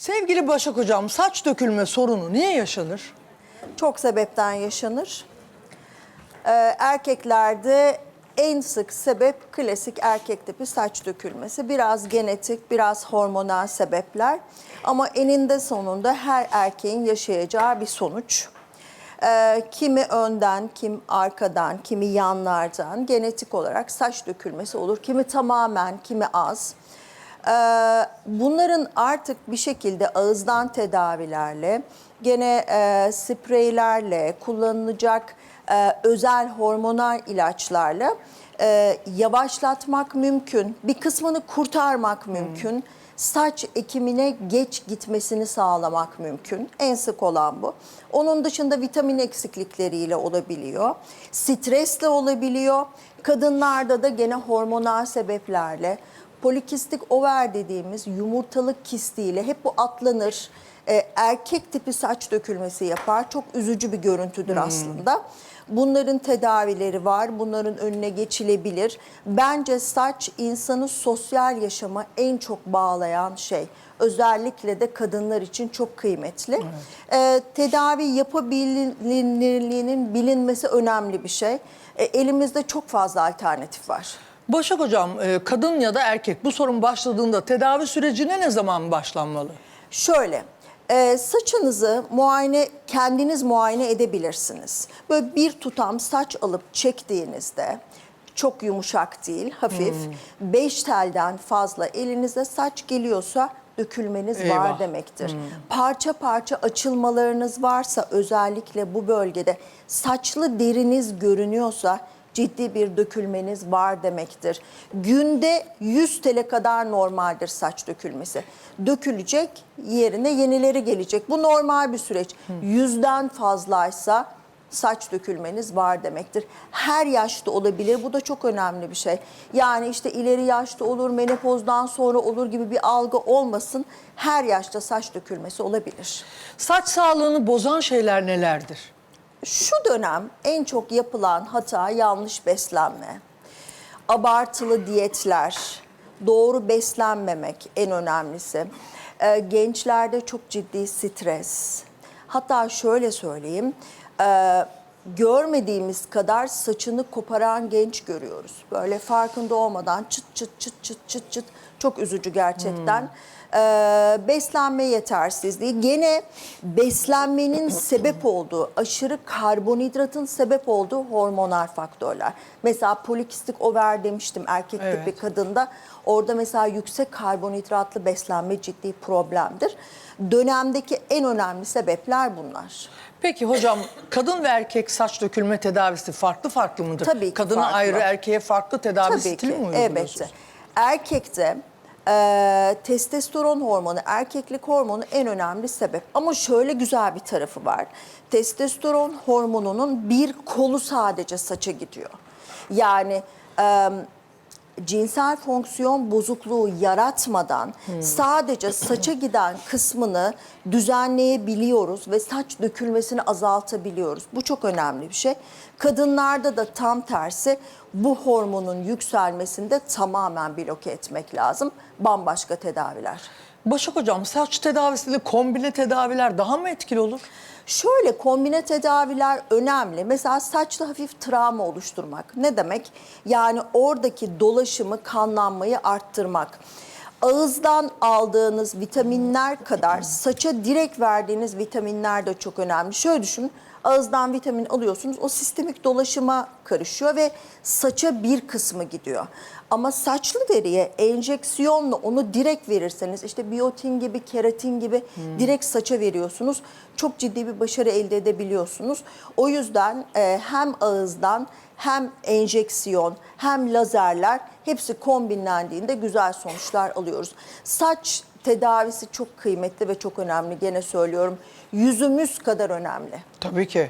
Sevgili Başak Hocam saç dökülme sorunu niye yaşanır? Çok sebepten yaşanır. Ee, erkeklerde en sık sebep klasik erkek tipi saç dökülmesi. Biraz genetik, biraz hormonal sebepler. Ama eninde sonunda her erkeğin yaşayacağı bir sonuç. Ee, kimi önden, kim arkadan, kimi yanlardan genetik olarak saç dökülmesi olur. Kimi tamamen, kimi az. Ee, bunların artık bir şekilde ağızdan tedavilerle, gene e, spreylerle, kullanılacak e, özel hormonal ilaçlarla e, yavaşlatmak mümkün. Bir kısmını kurtarmak mümkün. Saç ekimine geç gitmesini sağlamak mümkün. En sık olan bu. Onun dışında vitamin eksiklikleriyle olabiliyor. Stresle olabiliyor. Kadınlarda da gene hormonal sebeplerle polikistik over dediğimiz yumurtalık kistiyle hep bu atlanır. Ee, erkek tipi saç dökülmesi yapar. Çok üzücü bir görüntüdür aslında. Bunların tedavileri var. Bunların önüne geçilebilir. Bence saç insanı sosyal yaşama en çok bağlayan şey. Özellikle de kadınlar için çok kıymetli. Ee, tedavi yapabilirliğinin bilinmesi önemli bir şey. Ee, elimizde çok fazla alternatif var. Başak Hocam e, kadın ya da erkek bu sorun başladığında tedavi sürecine ne zaman başlanmalı? Şöyle, e, saçınızı muayene kendiniz muayene edebilirsiniz. Böyle bir tutam saç alıp çektiğinizde çok yumuşak değil, hafif. Beş telden fazla elinize saç geliyorsa dökülmeniz Eyvah. var demektir. Parça parça açılmalarınız varsa özellikle bu bölgede saçlı deriniz görünüyorsa ciddi bir dökülmeniz var demektir. Günde 100 tele kadar normaldir saç dökülmesi. Dökülecek, yerine yenileri gelecek. Bu normal bir süreç. Yüzden fazlaysa saç dökülmeniz var demektir. Her yaşta olabilir. Bu da çok önemli bir şey. Yani işte ileri yaşta olur, menopozdan sonra olur gibi bir algı olmasın. Her yaşta saç dökülmesi olabilir. Saç sağlığını bozan şeyler nelerdir? Şu dönem en çok yapılan hata yanlış beslenme. Abartılı diyetler, doğru beslenmemek en önemlisi. Ee, gençlerde çok ciddi stres. Hatta şöyle söyleyeyim, e, görmediğimiz kadar saçını koparan genç görüyoruz. Böyle farkında olmadan çıt çıt çıt çıt çıt çıt çok üzücü gerçekten. Ee, beslenme yetersizliği gene beslenmenin sebep olduğu aşırı karbonhidratın sebep olduğu hormonal faktörler. Mesela polikistik over demiştim erkek Evet. tipi kadında orada mesela yüksek karbonhidratlı beslenme ciddi problemdir. Dönemdeki en önemli sebepler bunlar. Peki hocam kadın ve erkek saç dökülme tedavisi farklı farklı mıdır? Tabii ki Kadına farklı. ayrı erkeğe farklı tedavi Tabii stili ki, mi uyguluyorsunuz? elbette. Erkekte e, testosteron hormonu, erkeklik hormonu en önemli sebep. Ama şöyle güzel bir tarafı var. Testosteron hormonunun bir kolu sadece saça gidiyor. Yani e, cinsel fonksiyon bozukluğu yaratmadan sadece saça giden kısmını düzenleyebiliyoruz ve saç dökülmesini azaltabiliyoruz. Bu çok önemli bir şey. Kadınlarda da tam tersi bu hormonun yükselmesinde tamamen bloke etmek lazım. Bambaşka tedaviler. Başak Hocam saç tedavisinde kombine tedaviler daha mı etkili olur? Şöyle kombine tedaviler önemli. Mesela saçta hafif travma oluşturmak. Ne demek? Yani oradaki dolaşımı, kanlanmayı arttırmak. Ağızdan aldığınız vitaminler kadar saça direkt verdiğiniz vitaminler de çok önemli. Şöyle düşünün. Ağızdan vitamin alıyorsunuz. O sistemik dolaşıma karışıyor ve saça bir kısmı gidiyor. Ama saçlı deriye enjeksiyonla onu direkt verirseniz işte biyotin gibi, keratin gibi direkt saça veriyorsunuz. Çok ciddi bir başarı elde edebiliyorsunuz. O yüzden e, hem ağızdan hem enjeksiyon hem lazerler hepsi kombinlendiğinde güzel sonuçlar alıyoruz. Saç tedavisi çok kıymetli ve çok önemli gene söylüyorum. Yüzümüz kadar önemli. Tabii ki.